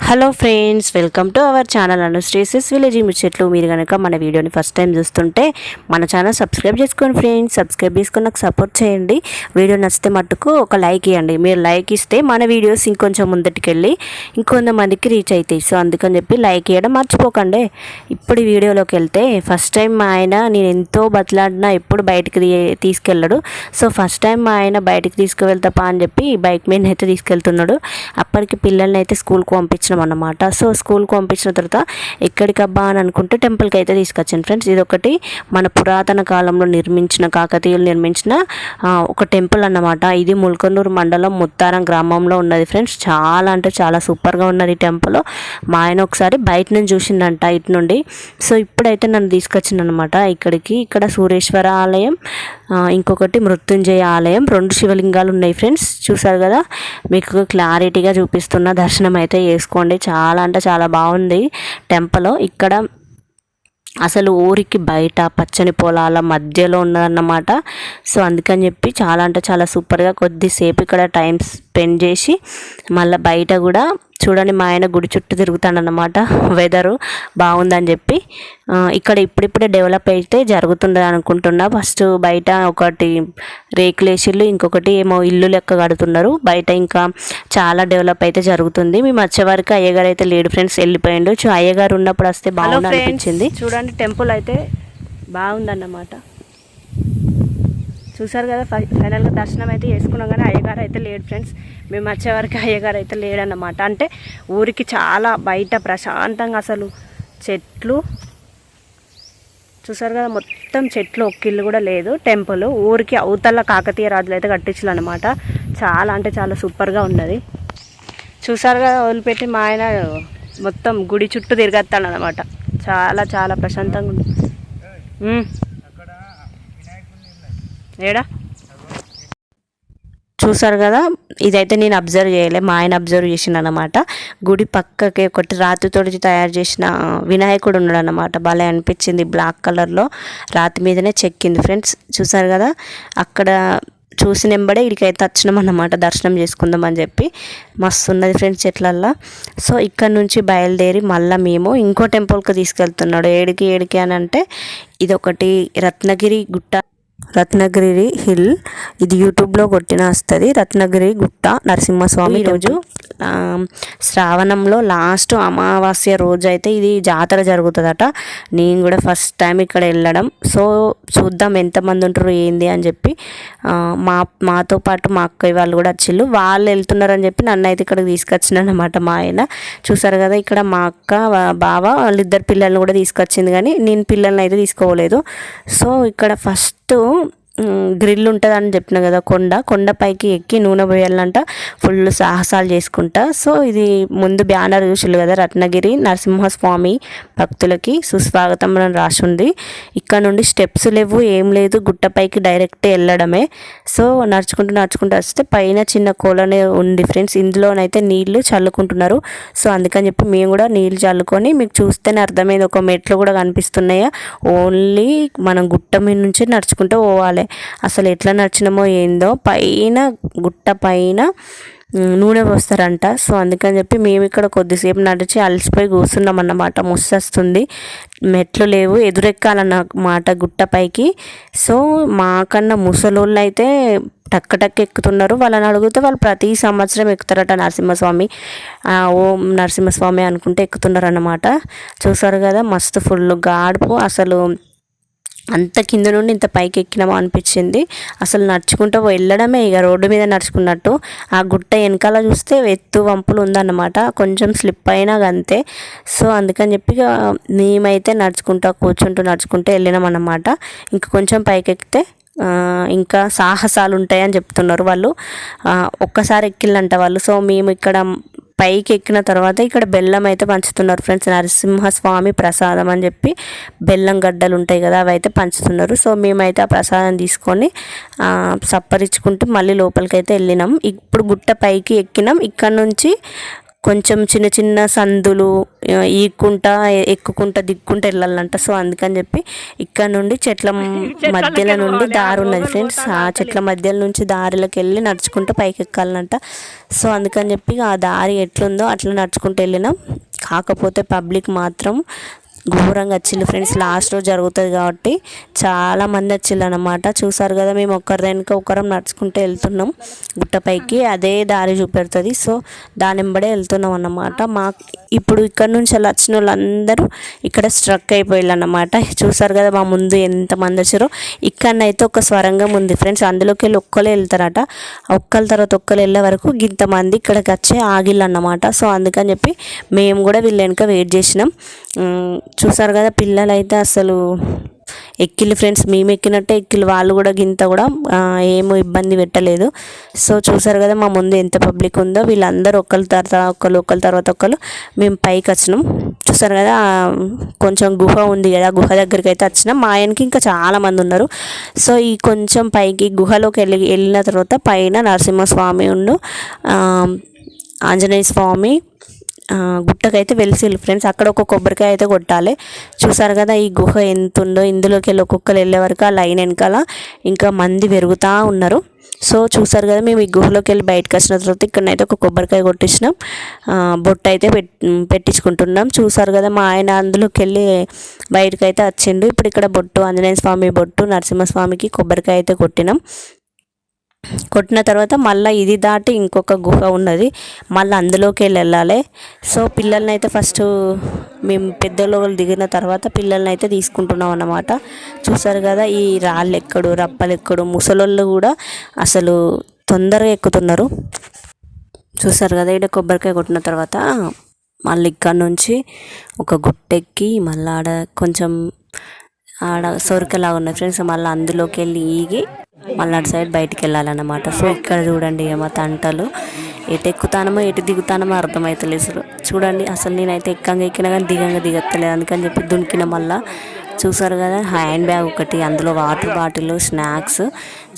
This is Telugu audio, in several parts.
Hello friends welcome to our channel Anu శ్రీసెస్ village ముచ్చట్లు. మీరు కనుక మన వీడియోని ఫస్ట్ టైం చూస్తుంటే మన ఛానల్ సబ్స్క్రైబ్ చేసుకోండి ఫ్రెండ్స్. సబ్స్క్రైబ్ చేసుకొని నాకు సపోర్ట్ చేయండి. వీడియో నచ్చితే మట్టుకు ఒక లైక్ ఇవ్వండి. మీరు లైక్ ఇస్తే మన వీడియోస్ ఇంకొంచెం ముందటికెళ్ళి ఇంకొంతమందికి రీచ్ అవుతాయి. సో అందుకని చెప్పి లైక్ ఇవ్వడం మర్చిపోకండి. ఇప్పుడు వీడియోలోకి వెళ్తే ఫస్ట్ టైం మా ఆయన నేను ఎంతో బతలాడినా ఎప్పుడు బయటికి తీ- తీసుకెళ్ళడు. సో ఫస్ట్ టైం మా ఆయన బయటికి తీసుకువెళ్తాపా అని చెప్పి బైక్ మీద అయితే తీసుకెళ్తున్నాడు. అప్పటికి పిల్లల్ని అయితే స్కూల్కి పంపించినాం అన్నమాట సో స్కూల్కి పంపించిన తర్వాత ఎక్కడికబ్బా అని అనుకుంటే టెంపుల్కి అయితే తీసుకొచ్చాను ఫ్రెండ్స్ ఇది ఒకటి మన పురాతన కాలంలో నిర్మించిన కాకతీయులు నిర్మించిన ఒక టెంపుల్ అన్నమాట. ఇది ముల్కనూరు మండలం ముత్తారం గ్రామంలో ఉన్నది ఫ్రెండ్స్ చాలా అంటే చాలా సూపర్గా ఉన్నది ఈ టెంపుల్ మా ఆయన ఒకసారి బయట నుంచి చూసిండంట ఇటు నుండి. సో ఇప్పుడైతే నన్ను తీసుకొచ్చిందనమాట ఇక్కడికి ఇక్కడ సూరేశ్వర ఆలయం ఇంకొకటి మృత్యుంజయ ఆలయం. రెండు శివలింగాలు ఉన్నాయి ఫ్రెండ్స్ చూసారు కదా? మీకు క్లారిటీగా చూపిస్తున్న దర్శనం అయితే చేసుకోండి చాలా అంటే చాలా బాగుంది. టెంపుల్ ఇక్కడ అసలు ఊరికి బయట పచ్చని పొలాల మధ్యలో ఉన్నదన్నమాట. సో అందుకని చెప్పి చాలా అంటే చాలా సూపర్గా కొద్దిసేపు ఇక్కడ టైం స్పెండ్ చేసి మళ్ళీ బయట కూడా చూడండి మా ఆయన గుడి చుట్టూ తిరుగుతాడనమాట వెదరు బాగుందని చెప్పి ఇక్కడ ఇప్పుడిప్పుడే డెవలప్ అయితే జరుగుతుండదు అనుకుంటున్నా. ఫస్ట్ బయట ఒకటి రేకులేసిళ్ళు ఇంకొకటి ఏమో ఇల్లు లెక్క కడుతున్నారు. బయట ఇంకా చాలా డెవలప్ అయితే జరుగుతుంది. మేము వచ్చే వరకు అయ్యగారు అయితే లేడు ఫ్రెండ్స్ వెళ్ళిపోయిండు. సో అయ్యగారు ఉన్నప్పుడు వస్తే బాగుంది అనిపించింది. చూడండి టెంపుల్ అయితే బాగుందన్నమాట. చూసారు కదా ఫైనల్గా దర్శనం అయితే చేసుకున్నాం కానీ అయ్యగారు అయితే లేడు ఫ్రెండ్స్. మేము వచ్చే వరకు అయ్యగారు అయితే లేడన్నమాట. అంటే ఊరికి చాలా బయట ప్రశాంతంగా అసలు చెట్లు. చూసారు కదా మొత్తం చెట్లు ఒక్క ఇల్లు కూడా లేదు. టెంపుల్ ఊరికి అవతల కాకతీయ రాజులు అయితే కట్టించారు అనమాట చాలా అంటే చాలా సూపర్గా ఉన్నది. చూసారు కదా వదిలిపెట్టి మా ఆయన మొత్తం గుడి చుట్టూ తిరగత్తాడు అనమాట చాలా చాలా ప్రశాంతంగా ఉంది. ఏడా? చూసారు కదా ఇదైతే నేను అబ్జర్వ్ చేయలే మా ఆయన అబ్జర్వ్ చేసిన అనమాట గుడి పక్కకి ఒకటి రాతితోటి తయారు చేసిన వినాయకుడు ఉన్నాడు అనమాట భలే అనిపించింది బ్లాక్ కలర్లో రాతి మీదనే చెక్కింది ఫ్రెండ్స్. చూసారు కదా అక్కడ చూసిన వెంబడే ఇక్కడికైతే వచ్చినాం అన్నమాట దర్శనం చేసుకుందాం అని చెప్పి. మస్తు ఉన్నది ఫ్రెండ్స్ చెట్లల్లో. సో ఇక్కడ నుంచి బయలుదేరి మళ్ళీ మేము ఇంకో టెంపుల్కి తీసుకెళ్తున్నాడు. ఏడికి ఏడికి అని అంటే ఇదొకటి రత్నగిరి గుట్ట రత్నగిరి హిల్. ఇది యూట్యూబ్లో కొట్టిన వస్తుంది. రత్నగిరి గుట్ట నరసింహస్వామి రోజు. శ్రావణంలో లాస్ట్ అమావాస్య రోజు అయితే ఇది జాతర జరుగుతుందట. నేను కూడా ఫస్ట్ టైం ఇక్కడ వెళ్ళడం. సో చూద్దాం ఎంతమంది ఉంటారు ఏంది అని చెప్పి. మా మాతో పాటు మా అక్కయ్య వాళ్ళు కూడా వచ్చిళ్ళు. వాళ్ళు వెళ్తున్నారని చెప్పి నన్ను అయితే ఇక్కడికి తీసుకొచ్చిన అనమాట మా ఆయన. చూసారు కదా ఇక్కడ మా అక్క బావ వాళ్ళిద్దరు పిల్లల్ని కూడా తీసుకొచ్చింది కానీ నేను పిల్లల్ని అయితే తీసుకోలేదు. సో ఇక్కడ ఫస్ట్ 懂 గ్రిల్ ఉంటుందని చెప్పిన కదా కొండ కొండపైకి ఎక్కి నూనె పోయాలంట ఫుల్ సాహసాలు చేసుకుంటా. సో ఇది ముందు బ్యానర్ చూసిల్లు కదా రత్నగిరి నరసింహస్వామి భక్తులకి సుస్వాగతం అని రాసి ఉంది ఇక్కడ నుండి స్టెప్స్ లేవు ఏం లేదు గుట్టపైకి డైరెక్ట్ వెళ్ళడమే. సో నడుచుకుంటూ నడుచుకుంటూ వస్తే పైన చిన్న కోలనే ఉంది ఫ్రెండ్స్ ఇందులోనైతే నీళ్ళు చల్లుకుంటున్నారు. సో అందుకని చెప్పి మేము కూడా నీళ్ళు చల్లుకొని మీకు చూస్తేనే అర్థమైంది ఒక మెట్లు కూడా కనిపిస్తున్నాయా. ఓన్లీ మనం గుట్ట మీద నుంచి నడుచుకుంటూ పోవాలి. అసలు ఎట్లా నడిచినామో ఏందో పైన గుట్ట పైన నూనె పోస్తారంట. సో అందుకని చెప్పి మేము ఇక్కడ కొద్దిసేపు నడిచి అలసిపోయి కూర్చున్నాం అన్నమాట వస్తుంది మెట్లు లేవు. ఎదురెక్కాలన్నమాట గుట్టపైకి సో మాకన్నా ముసలోళ్ళు అయితే టక్క టక్ ఎక్కుతున్నారు. వాళ్ళని అడిగితే వాళ్ళు ప్రతి సంవత్సరం ఎక్కుతారట నరసింహస్వామి. ఓం నరసింహస్వామి అనుకుంటే ఎక్కుతున్నారు అన్నమాట చూసారు కదా మస్తు ఫుల్ గాడుపు. అసలు అంత కింద నుండి ఇంత పైకి ఎక్కినామో అనిపించింది. అసలు నడుచుకుంటూ వెళ్ళడమే ఇక రోడ్డు మీద నడుచుకున్నట్టు. ఆ గుట్ట వెనకాల చూస్తే ఎత్తు వంపులు ఉందన్నమాట. కొంచెం స్లిప్ అయినా అంతే సో అందుకని చెప్పి ఇక మేమైతే నడుచుకుంటూ కూర్చుంటూ నడుచుకుంటూ వెళ్ళినాం అన్నమాట కొంచెం పైకి ఎక్కితే ఇంకా సాహసాలు ఉంటాయని చెప్తున్నారు వాళ్ళు. ఒక్కసారి ఎక్కిళ్ళంట వాళ్ళు. సో మేము ఇక్కడ పైకి ఎక్కిన తర్వాత ఇక్కడ బెల్లం అయితే పంచుతున్నారు ఫ్రెండ్స్. నరసింహస్వామి ప్రసాదం అని చెప్పి బెల్లం గడ్డలు ఉంటాయి కదా అవి అయితే పంచుతున్నారు. సో మేమైతే ఆ ప్రసాదం తీసుకొని సప్పరించుకుంటూ మళ్ళీ లోపలికి అయితే వెళ్ళినాం. ఇప్పుడు గుట్ట పైకి ఎక్కినాం. ఇక్కడ నుంచి కొంచెం చిన్న చిన్న సందులు ఈక్కుంటా ఎక్కుకుంటా దిక్కుంటా వెళ్ళాలంట. సో అందుకని చెప్పి ఇక్కడ నుండి చెట్ల మధ్యలో నుండి దారి ఉన్నది ఫ్రెండ్స్. ఆ చెట్ల మధ్యలో. నుంచి దారిలోకి వెళ్ళి నడుచుకుంటూ పైకి ఎక్కాలంట సో అందుకని చెప్పి ఆ దారి ఎట్లుందో అట్లా నడుచుకుంటూ వెళ్ళినాం. కాకపోతే పబ్లిక్ మాత్రం ఘోరంగా వచ్చింది ఫ్రెండ్స్. లాస్ట్ రోజు జరుగుతుంది కాబట్టి చాలామంది మంది అనమాట చూసారు కదా మేము ఒకరి వెనుక ఒకరం నడుచుకుంటూ వెళ్తున్నాం. గుట్టపైకి అదే దారి చూపెడుతుంది. సో దాని వెంబడే వెళ్తున్నాం అన్నమాట. మా ఇప్పుడు ఇక్కడ నుంచి అలా వచ్చిన వాళ్ళందరూ ఇక్కడ స్ట్రక్ అయిపోయారు అన్నమాట చూసారు కదా మా ముందు ఎంతమంది వచ్చారో. ఇక్కడనైతే ఒక స్వరంగం ఉంది ఫ్రెండ్స్. అందులోకి వెళ్ళి ఒక్కలే వెళ్తారట. ఒక్కల తర్వాత ఒక్కరు వెళ్ళే వరకు ఇంతమంది ఇక్కడికి వచ్చే ఆగిళ్ళు అన్నమాట సో అందుకని చెప్పి మేము కూడా వీళ్ళ వెనుక వెయిట్ చేసినాం. చూసారు కదా పిల్లలు అయితే అసలు ఎక్కిళ్ళు ఫ్రెండ్స్ మేము ఎక్కినట్టే ఎక్కిళ్ళు వాళ్ళు కూడా గింత కూడా ఏమో ఇబ్బంది పెట్టలేదు. సో చూసారు కదా మా ముందు ఎంత పబ్లిక్ ఉందో వీళ్ళందరూ ఒకరి తర్వాత ఒకరు ఒకరి తర్వాత ఒకరు మేము పైకి వచ్చినాం. చూసారు కదా కొంచెం గుహ ఉంది కదా గుహ దగ్గరికి అయితే వచ్చినాం. మా ఆయనకి ఇంకా చాలామంది ఉన్నారు. సో ఈ కొంచెం పైకి గుహలోకి వెళ్ళి వెళ్ళిన తర్వాత పైన నరసింహస్వామి ఉండు ఆంజనేయ స్వామి గుట్టకైతే వెలిసిల్లు ఫ్రెండ్స్. అక్కడ ఒక కొబ్బరికాయ అయితే కొట్టాలి. చూసారు కదా ఈ గుహ ఎంత ఉందో ఇందులోకి వెళ్ళి ఒక్కొక్కరు వెళ్ళే వరకు ఆ లైన్ వెనకాల ఇంకా మంది పెరుగుతూ ఉన్నారు. సో చూసారు కదా మేము ఈ గుహలోకి వెళ్ళి బయటకు వచ్చిన తర్వాత ఇక్కడనైతే ఒక కొబ్బరికాయ కొట్టించినాం. ఆ, బొట్టు అయితే పెట్ పెట్టించుకుంటున్నాం. చూసారు కదా మా ఆయన అందులోకి వెళ్ళి బయటకు అయితే వచ్చిండు. ఇప్పుడు ఇక్కడ బొట్టు ఆంజనేయ స్వామి బొట్టు నరసింహస్వామికి కొబ్బరికాయ అయితే కొట్టినాం. కొట్టిన తర్వాత మళ్ళీ ఇది దాటి ఇంకొక గుహ ఉన్నది. మళ్ళీ అందులోకి వెళ్ళి వెళ్ళాలి. సో పిల్లల్ని అయితే ఫస్ట్ మేము పెద్దలో దిగిన తర్వాత పిల్లల్ని అయితే తీసుకుంటున్నాం అన్నమాట. చూసారు కదా ఈ రాళ్ళు ఎక్కడు రప్పలు ఎక్కడు ముసలోళ్ళు కూడా అసలు తొందరగా ఎక్కుతున్నారు. చూసారు కదా ఇక్కడ కొబ్బరికాయ కొట్టిన తర్వాత మళ్ళీ ఇక్కడ నుంచి ఒక గుట్టెక్కి మళ్ళీ ఆడ కొంచెం ఆడ సొరకలాగా ఉన్నాయి ఫ్రెండ్స్ మళ్ళీ అందులోకి వెళ్ళి ఈగి మళ్ళీ అటు సైడ్ బయటికి వెళ్ళాలన్నమాట. సో ఇక్కడ చూడండి ఏమో తంటలు. ఎటు ఎక్కుతానమో ఎటు దిగుతానమో అర్థమవుతలేదు అసలు. చూడండి అసలు నేనైతే ఎక్కంగా ఎక్కినా కానీ దిగంగా దిగత్తలేదు. అందుకని చెప్పి దునికిన మళ్ళీ చూసారు కదా హ్యాండ్ బ్యాగ్ ఒకటి అందులో వాటర్ బాటిల్ స్నాక్స్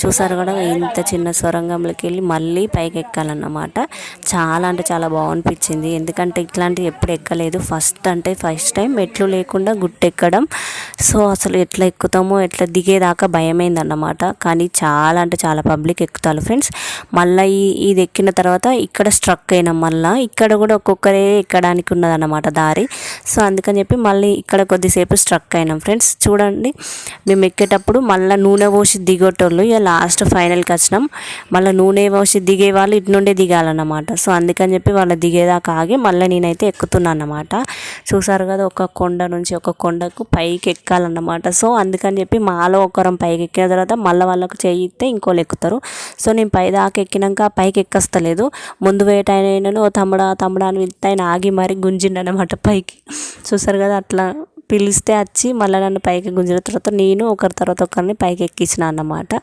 చూసారు కదా ఇంత చిన్న సొరంగంలోకి వెళ్ళి మళ్ళీ పైకి ఎక్కాలన్నమాట చాలా అంటే చాలా బాగనిపించింది. ఎందుకంటే ఇట్లాంటివి ఎప్పుడు ఎక్కలేదు. ఫస్ట్ అంటే ఫస్ట్ టైం మెట్లు లేకుండా గుట్టెక్కడం. సో అసలు ఎట్లా ఎక్కుతామో ఎట్లా దిగేదాకా భయమైందన్నమాట. కానీ చాలా అంటే చాలా పబ్లిక్ ఎక్కుతారు ఫ్రెండ్స్. మళ్ళీ ఈ ఇది ఎక్కిన తర్వాత ఇక్కడ స్ట్రక్ అయినాం మళ్ళీ. ఇక్కడ కూడా ఒక్కొక్కరే ఎక్కడానికి ఉన్నదన్నమాట దారి. సో అందుకని చెప్పి మళ్ళీ ఇక్కడ కొద్దిసేపు స్ట్రక్ అయినాం ఫ్రెండ్స్. చూడండి మేము ఎక్కేటప్పుడు మళ్ళీ నూనె పోసి దిగేటోళ్ళు ఇలా లాస్ట్ ఫైనల్కి వచ్చినాం. మళ్ళీ నూనె పోసి దిగే వాళ్ళు ఇటు నుండే దిగాలన్నమాట. సో అందుకని చెప్పి వాళ్ళు దిగేదాకా ఆగి మళ్ళీ నేనైతే ఎక్కుతున్నాను అన్నమాట. చూసారు కదా ఒక కొండ నుంచి ఒక కొండకు పైకి ఎక్కాలన్నమాట. సో అందుకని చెప్పి మాలో ఒకరం పైకి ఎక్కిన తర్వాత మళ్ళీ వాళ్ళకు చేయిస్తే ఇంకోళ్ళు ఎక్కుతారు. సో నేను పై దాకా ఎక్కినాక ఆ పైకి ఎక్కస్తలేదు. ముందు వేటైనను ఓ తమ్ముడా తమ్ముడా అని ఆయన ఆగి మరి గుంజిండనమాట పైకి. చూసారు కదా అట్లా పిలిస్తే వచ్చి మళ్ళీ నన్ను పైకి గుంజిన తర్వాత నేను ఒకరి తర్వాత ఒకరిని పైకి ఎక్కించిన అన్నమాట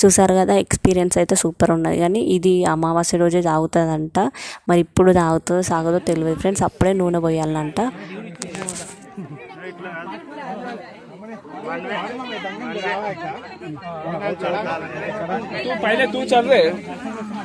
చూసారు కదా ఎక్స్పీరియన్స్ అయితే సూపర్ ఉన్నది కానీ ఇది అమావాస్య రోజే తాగుతుందంట మరి ఇప్పుడు తాగుతుందో సాగుదో తెలియదు ఫ్రెండ్స్ అప్పుడే నూనె పోయాలంట तू पहले तू चल रहे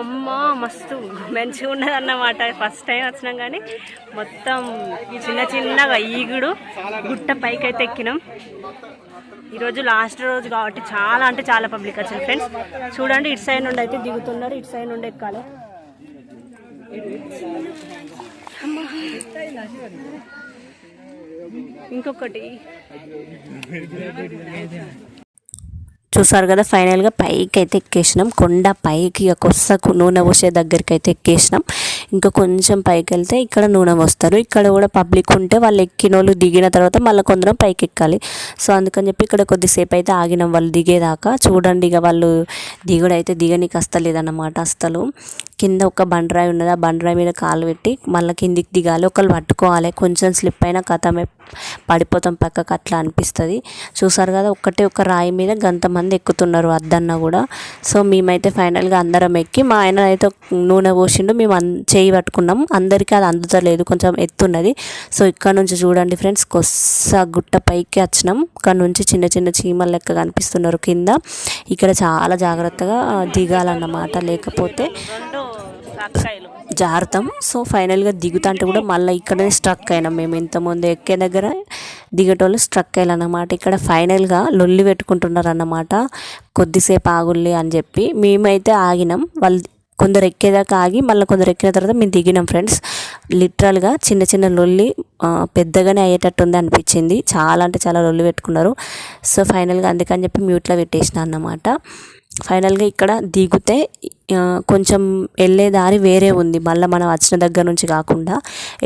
అమ్మా మస్తు. మంచిగా ఉన్నది అన్నమాట ఫస్ట్ టైం వచ్చినాం కానీ మొత్తం చిన్న చిన్నగా ఈగుడు గుట్ట పైకి అయితే ఎక్కినాం. ఈరోజు లాస్ట్ రోజు కాబట్టి చాలా అంటే చాలా పబ్లిక్ వచ్చింది ఫ్రెండ్స్ చూడండి ఇటు సైడ్ నుండి అయితే దిగుతున్నారు ఇటు సైడ్ నుండి ఎక్కాలి. ఇంకొకటి. చూసారు కదా ఫైనల్గా పైకి అయితే ఎక్కేసినాం. కొండ పైకి ఇక కొస్సకు నూనె పోసే దగ్గరికి అయితే ఎక్కేసినాం. ఇంకా కొంచెం పైకి వెళ్తే ఇక్కడ నూనె పోస్తారు. ఇక్కడ కూడా పబ్లిక్ ఉంటే వాళ్ళు ఎక్కిన వాళ్ళు దిగిన తర్వాత మళ్ళీ కొందరం పైకి ఎక్కాలి సో అందుకని చెప్పి ఇక్కడ కొద్దిసేపు అయితే ఆగినాం వాళ్ళు దిగేదాకా. చూడండి ఇక వాళ్ళు దిగుడు అయితే దిగనీకి అస్తలేదన్నమాట అస్తలు కింద ఒక బండరాయి ఉన్నది. ఆ బండరాయి మీద కాలు పెట్టి మళ్ళీ కిందికి దిగాలి. ఒకళ్ళు పట్టుకోవాలి. కొంచెం స్లిప్ అయినా కథమే పడిపోతాం పక్కకు అట్లా అనిపిస్తుంది. చూసారు కదా ఒక్కటే ఒక రాయి మీద గంతమంది ఎక్కుతున్నారు అద్దన్న కూడా. సో మేమైతే ఫైనల్గా అందరం ఎక్కి మా ఆయన అయితే నూనె పోసిండు. మేము అన్ చేయి పట్టుకున్నాం. అందరికీ అది అందుతలేదు. కొంచెం ఎత్తున్నది. సో ఇక్కడ నుంచి చూడండి ఫ్రెండ్స్ కొస్స గుట్ట పైకి వచ్చినాం. ఇక్కడ నుంచి చిన్న చిన్న చీమల లెక్క కనిపిస్తున్నారు కింద. ఇక్కడ చాలా జాగ్రత్తగా దిగాలన్నమాట. లేకపోతే జారుతాం. సో ఫైనల్గా దిగుతుంటే కూడా మళ్ళీ ఇక్కడనే స్ట్రక్ అయినాం మేము. ఇంతకుముందు ఎక్కే దగ్గర దిగేటోళ్ళు స్ట్రక్ అయ్యాలన్నమాట ఇక్కడ ఫైనల్గా లొల్లి పెట్టుకుంటున్నారు అన్నమాట కొద్దిసేపు ఆగుల్లి అని చెప్పి మేమైతే ఆగినాం. వాళ్ళు కొందరు ఎక్కేదాకా ఆగి మళ్ళీ కొందరు ఎక్కిన తర్వాత మేము దిగినాం ఫ్రెండ్స్. లిటరల్గా చిన్న చిన్న లొల్లి పెద్దగానే అయ్యేటట్టు ఉంది అనిపించింది. చాలా అంటే చాలా లొల్లి పెట్టుకున్నారు. సో ఫైనల్గా అందుకని చెప్పి మ్యూట్లో పెట్టేసిన అన్నమాట. ఫైనల్గా ఇక్కడ దిగితే కొంచెం వెళ్ళే దారి వేరే ఉంది. మళ్ళీ మనం వచ్చిన దగ్గర నుంచి కాకుండా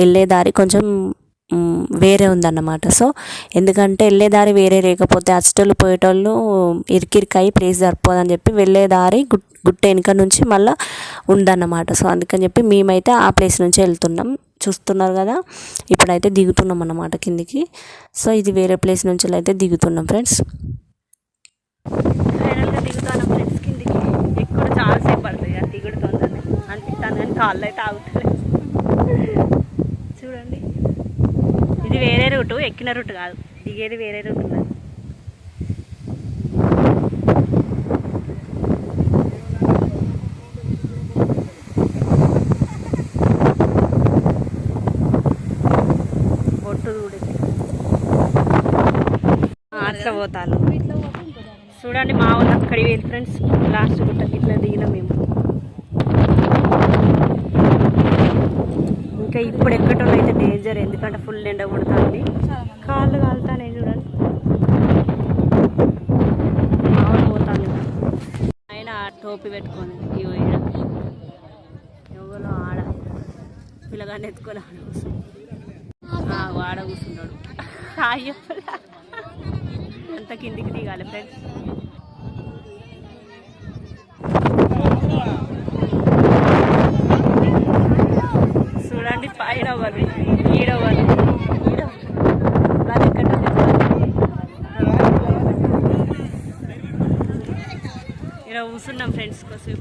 వెళ్ళే దారి కొంచెం వేరే ఉందన్నమాట. సో ఎందుకంటే వెళ్ళే దారి వేరే లేకపోతే అచ్చటోళ్ళు పోయేటోళ్ళు ఇరికిరికాయి ప్లేస్ సరిపోదని చెప్పి వెళ్ళే దారి గుట్ గుట్ట వెనుక నుంచి మళ్ళీ ఉందన్నమాట. సో అందుకని చెప్పి మేమైతే ఆ ప్లేస్ నుంచి వెళ్తున్నాం. చూస్తున్నారు కదా ఇప్పుడైతే దిగుతున్నాం అన్నమాట కిందికి. సో ఇది వేరే ప్లేస్ నుంచి అయితే దిగుతున్నాం ఫ్రెండ్స్ ఫైనల్గా దిగుతాను ఫ్రెండ్స్ కిందికి ఎక్కువ చాలాసేపు పడుతుంది కదా దిగుడు తొందరనే అనిపిస్తాను కానీ కాళ్ళు అయితే ఆగుతలేదు చూడండి. ఇది వేరే రూటు ఎక్కిన రూట్ కాదు. దిగేది వేరే రూట్ ఉన్నది. అట్లా పోతాను చూడండి మా వాళ్ళు అక్కడికి వెళ్ళి ఫ్రెండ్స్. లాస్ట్ గుట్టకి ఇట్లా దిగినాం మేము. ఇంకా ఇప్పుడు ఎక్కటోళ్ళు అయితే డేంజర్ ఎందుకంటే ఫుల్ ఎండ కొడుతుంది. కాళ్ళు కాలుతానే చూడండి. పోతాను ఆయన టోపీ పెట్టుకొని ఇగో ఎవరో ఆడ. పిల్లగాన్ని ఎత్తుకొని ఆడ కూర్చున్నాడు ఆడ కూర్చున్నాడు అయ్యో. అంత కిందికి దిగాలి ఫ్రెండ్స్? చూడండి పైన వాళ్ళు ఈడ వాళ్ళు. ఎక్కడ ఇక్కడ కూర్చున్నాం ఫ్రెండ్స్ కోసం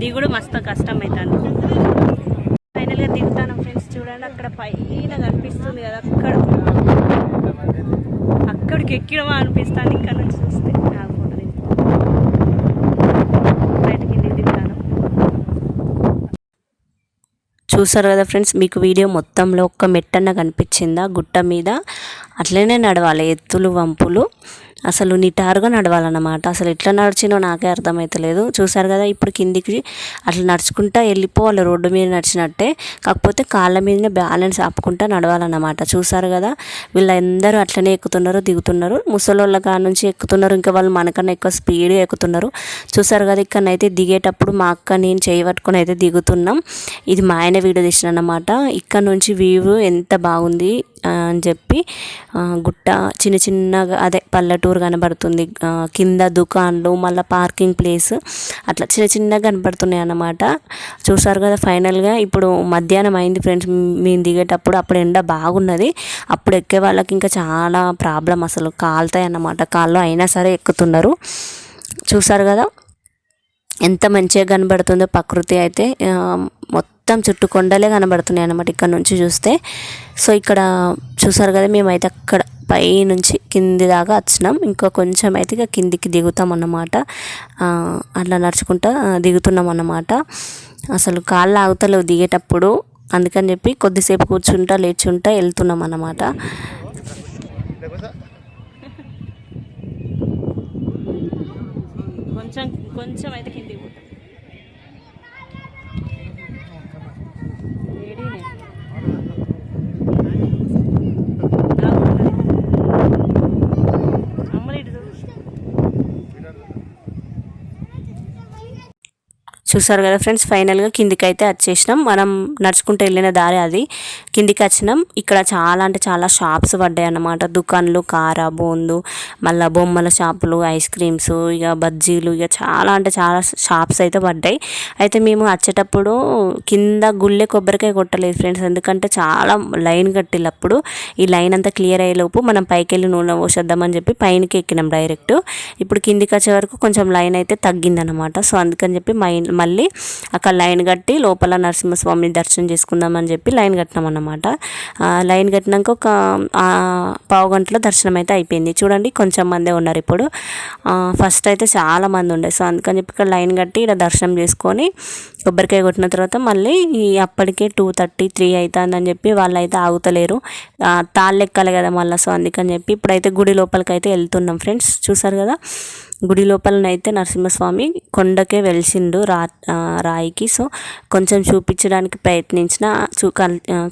దిగుడు మస్తు కష్టం అవుతుంది ఫైనల్గా దిగుతాను ఫ్రెండ్స్ చూడండి అక్కడ పైన కనిపిస్తుంది కదా అక్కడ. అక్కడికి ఎక్కిడమా అనిపిస్తాను ఇక్కడ నుంచి చూస్తే నాకు ఫోటో దిగు. బయటకి కిందికి దిగుతాను చూసారు కదా ఫ్రెండ్స్ మీకు వీడియో మొత్తంలో ఒక్క మెట్టన్న కనిపించిందా? గుట్ట మీద? అట్లనే నడవాలి ఎత్తులు వంపులు. అసలు నిటారుగా నడవాలన్నమాట. అసలు ఎట్లా నడిచినో నాకే అర్థమవుతలేదు చూసారు కదా ఇప్పుడు కిందికి అట్లా నడుచుకుంటా వెళ్ళిపోవాలి రోడ్డు మీద నడిచినట్టే. కాకపోతే కాళ్ళ మీదనే బ్యాలెన్స్ ఆపుకుంటా నడవాలన్నమాట. చూసారు కదా వీళ్ళందరూ అట్లనే ఎక్కుతున్నారు దిగుతున్నారు. ముసలోళ్ళ కాడ నుంచి ఎక్కుతున్నారు ఇంకా వాళ్ళు మనకన్నా ఎక్కువ స్పీడ్ ఎక్కుతున్నారు. చూసారు కదా ఇక్కడనైతే దిగేటప్పుడు మా అక్క నేను చేయబట్టుకుని అయితే దిగుతున్నాం. ఇది మా ఆయన వీడియో తీసిన అన్నమాట ఇక్కడ నుంచి వ్యూ ఎంత బాగుంది అని చెప్పి గుట్ట చిన్న చిన్నగా అదే పల్లెటూరు కనబడుతుంది. కింద దుకాన్లు మళ్ళీ పార్కింగ్ ప్లేస్ అట్లా చిన్న చిన్నగా కనబడుతున్నాయి అన్నమాట. చూసారు కదా ఫైనల్గా ఇప్పుడు మధ్యాహ్నం అయింది ఫ్రెండ్స్ మేము దిగేటప్పుడు అప్పుడు ఎండ బాగున్నది. అప్పుడు ఎక్కే వాళ్ళకి ఇంకా చాలా ప్రాబ్లం అసలు కాలుతాయి అన్నమాట. కాళ్ళు అయినా సరే ఎక్కుతున్నారు చూసారు కదా ఎంత మంచిగా కనబడుతుందో ప్రకృతి అయితే మొత్తం మొత్తం చుట్టూ కొండలే కనబడుతున్నాయి అన్నమాట ఇక్కడ నుంచి చూస్తే. సో ఇక్కడ చూసారు కదా మేమైతే అక్కడ పై నుంచి కింది దాకా వచ్చినాం. ఇంకా కొంచెం అయితే ఇక కిందికి దిగుతాం అన్నమాట. అట్లా నడుచుకుంటా దిగుతున్నాం అన్నమాట. అసలు కాళ్ళు ఆగుతలేవు దిగేటప్పుడు. అందుకని చెప్పి కొద్దిసేపు కూర్చుంటా లేచుంటా వెళ్తున్నాం అన్నమాట. కొంచెం కొంచెం అయితే కిందికి అమ్మలు ఇటు చూసారు కదా ఫ్రెండ్స్ ఫైనల్గా కిందికి అయితే వచ్చేసినాం. మనం నడుచుకుంటూ వెళ్ళిన దారి అది. కిందికి వచ్చినాం. ఇక్కడ చాలా అంటే చాలా షాప్స్ పడ్డాయి అన్నమాట. దుకాన్లు కార బోందు మళ్ళీ బొమ్మల షాపులు ఐస్ క్రీమ్స్ ఇక బజ్జీలు ఇక చాలా అంటే చాలా షాప్స్ అయితే పడ్డాయి. అయితే మేము వచ్చేటప్పుడు కింద గుళ్ళే కొబ్బరికాయ కొట్టలేదు ఫ్రెండ్స్. ఎందుకంటే చాలా లైన్ కట్టినప్పుడు ఈ లైన్ అంతా క్లియర్ అయ్యేలోపు మనం పైకి వెళ్ళి నూనె పోసేద్దామని చెప్పి పైనకి ఎక్కినాం డైరెక్ట్. ఇప్పుడు కిందికి వచ్చే వరకు కొంచెం లైన్ అయితే తగ్గిందనమాట సో అందుకని చెప్పి మై మళ్ళీ అక్కడ లైన్ కట్టి లోపల నరసింహస్వామిని దర్శనం చేసుకుందామని చెప్పి లైన్ కట్టినాం అన్నమాట లైన్ కట్టినాక ఒక పావు గంటలో దర్శనం అయితే అయిపోయింది. చూడండి కొంచెం మందే ఉన్నారు ఇప్పుడు. ఫస్ట్ అయితే చాలా మంది ఉండే. సో అందుకని చెప్పి ఇక్కడ లైన్ కట్టి ఇక్కడ దర్శనం చేసుకొని కొబ్బరికాయ కొట్టిన తర్వాత మళ్ళీ ఈ అప్పటికే టూ థర్టీ త్రీ అవుతుందని చెప్పి వాళ్ళు అయితే ఆగుతలేరు. ఆ, తాళ్ళు ఎక్కాలి కదా మళ్ళీ. సో అందుకని చెప్పి ఇప్పుడైతే గుడి లోపలికి అయితే వెళ్తున్నాం ఫ్రెండ్స్. చూసారు కదా? గుడి లోపలనైతే నరసింహస్వామి కొండకే వెలిసిండు రా రాయికి. సో కొంచెం చూపించడానికి ప్రయత్నించిన చూ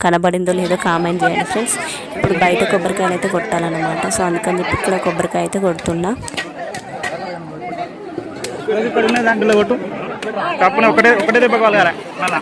కనబడిందో లేదో కామెంట్ చేయండి ఫ్రెండ్స్. ఇప్పుడు బయట కొబ్బరికాయలు అయితే కొట్టాలన్నమాట. సో అందుకని చెప్పి ఇక్కడ కొబ్బరికాయ అయితే కొడుతున్నా. ఇక్కడ ఉన్న దాంట్లో కొట్టు. కప్పున ఒకటే ఒకటే దెబ్బ కలగాలి మళ్ళా.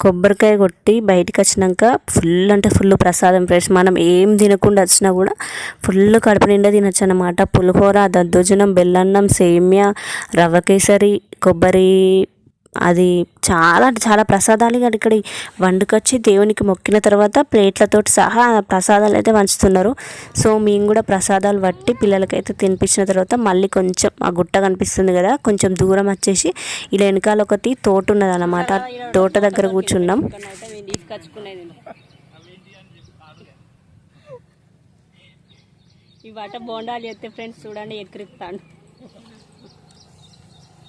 కొబ్బరికాయ కొట్టి బయటికి వచ్చినాక ఫుల్ అంటే ఫుల్ ప్రసాదం ఫ్రెష్ మనం ఏం తినకుండా వచ్చినా కూడా ఫుల్ కడుపు నిండా తినచ్చు అనమాట పులిహోర దద్దోజనం బెల్లన్నం సేమ్యా రవ్వ కేసరి కొబ్బరి అది చాలా అంటే చాలా ప్రసాదాలు ఇక్కడ ఇక్కడ వండుకొచ్చి దేవునికి మొక్కిన తర్వాత ప్లేట్లతో సహా ప్రసాదాలు అయితే వంచుతున్నారు. సో మేము కూడా ప్రసాదాలు పట్టి పిల్లలకైతే తినిపించిన తర్వాత మళ్ళీ కొంచెం ఆ గుట్ట కనిపిస్తుంది కదా కొంచెం దూరం వచ్చేసి ఇలా వెనకాల ఒకటి తోట ఉన్నది అనమాట తోట దగ్గర కూర్చున్నాం. ఈ వాట బోండాలు చేస్తే ఫ్రెండ్స్ చూడండి ఎక్కిరిస్తాను.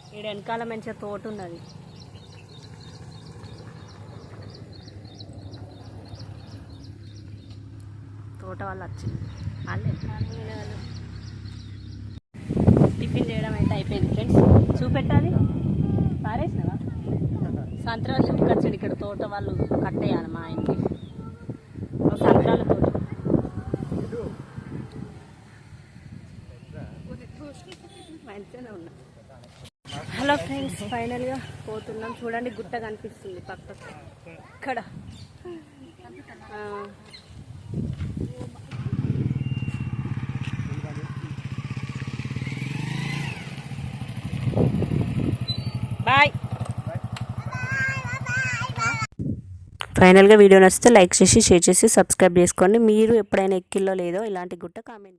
ఇక్కడ వెనకాల మంచిగా తోట ఉన్నది. తోట వాళ్ళు వచ్చింది. వాళ్ళే. టిఫిన్ చేయడం అయితే అయిపోయింది. ఫ్రెండ్స్ చూపెట్టాలి. పారేసినవా? సంత్రాలు చూపించండి ఇక్కడ తోట వాళ్ళు కట్టేయాలి మా ఆయనకి. సంత్రాల తోట మంచిగానే ఉన్నా హలో ఫ్రెండ్స్ ఫైనల్గా పోతున్నాం. చూడండి గుట్ట కనిపిస్తుంది పక్కకు. ఇక్కడ. బాయ్ ఫైనల్గా వీడియో నచ్చితే లైక్ చేసి షేర్ చేసి సబ్స్క్రైబ్ చేసుకోండి. మీరు ఎప్పుడైనా ఎక్కిల్లో లేదో ఇలాంటి గుట్ట కామెంట్